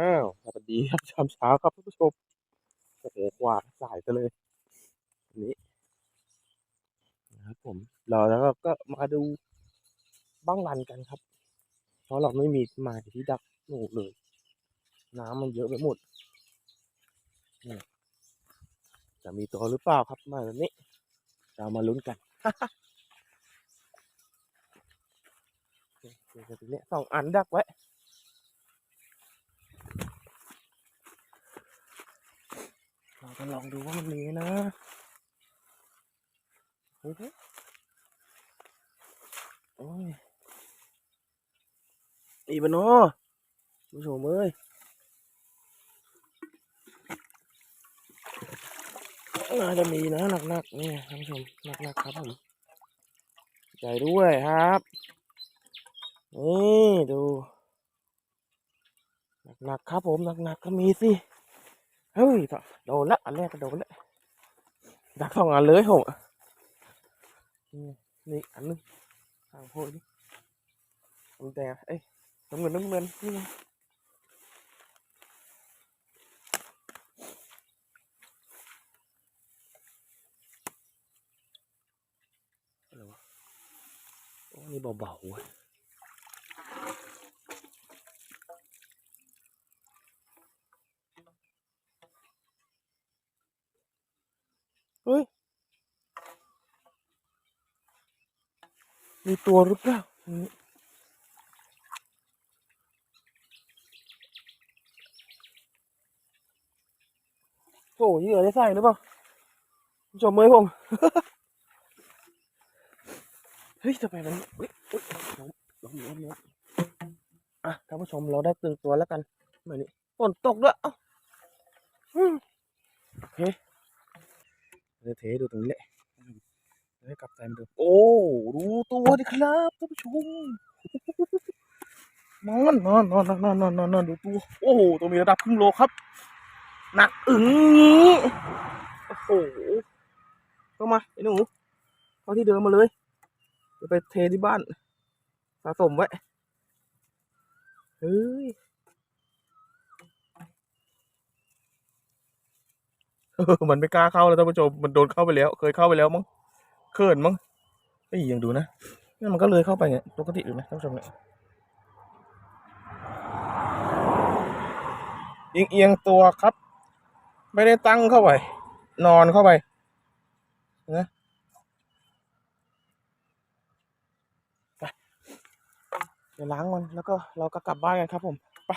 อ้าวสวัสดีครับยามเช้าครับท่านผู้ชมโอ้โหกวาสายซะเลยนี้นะครับผมเราแล้วก็ก็มาดูบ้างรันกันครับ เพราะเราไม่มีหมายที่ดักหนูเลย น้ำมันเยอะไปหมดนี่จะมีตัวหรือเปล่าครับมาแบบนี้ เรามาลุ้นกันโอเคเดี๋ยวทีเนี้ยสองอันดักไว้ จะลองดูว่ามันมีนะเฮ้ยเฮ้ยโอ้ยอีบานอผู้ชมเอ้ยน่าจะมีนะหนักๆนี่ท่านผู้ชมหนักๆครับผมใจด้วยครับนี่ดูหนักๆครับผมหนักๆก็มีสิ เฮ้ยโดนละอันแรกก็โดนละดักสองอันเลยผมนี่นี่อันนึงทางโพดนี่น้ำแดงเอ้ยน้ำเงินน้ำเงินนี่ไงอะไรวะโอ้นี่เบาๆเว้ย มีตัวหรือเปล่าอืมโอ้ยเหยื่อได้ใส่หรือเปล่าผู้ชมเอ้ยผมเฮ้ยทำไมมันเฮ้ยเฮ้ยล้มล้มล้มล้มอะท่านผู้ชมเราได้ตึงตัวแล้วกันแบบนี้ฝนตกด้วยอืมโอเคเดี๋ยวเทดูตรงนี้แหละ ได้กลับใจเนเดิมโอ้รู้ตัวดิครับท่านผู้ชมนอนนอนนอนนอนนอนนอนดูตัวโอ้ตัวมีระดับครึ่งโลครับหนักอึ๋งงี้โอ้โหเข้ามาไอ้หนูเข้าที่เดิมมาเลยจะไปเทที่บ้าน สะสมไว้เฮ้ยมันไม่กล้าเข้าแล้วท่านผู้ชมมันโดนเข้าไปแล้ว เคยเข้าไปแล้วมั้ง เขินมั้งไอ้ยยังดูนะนี่มันก็เลยเข้าไปเนี่ยปกติอยู่นะท่านผู้ชมเนี่ยเอียงเอียงตัวครับ ไม่ได้ตั้งเข้าไป นอนเข้าไปนะเดี๋ยวล้างมันแล้วก็เราก็กลับบ้านกันครับผมไป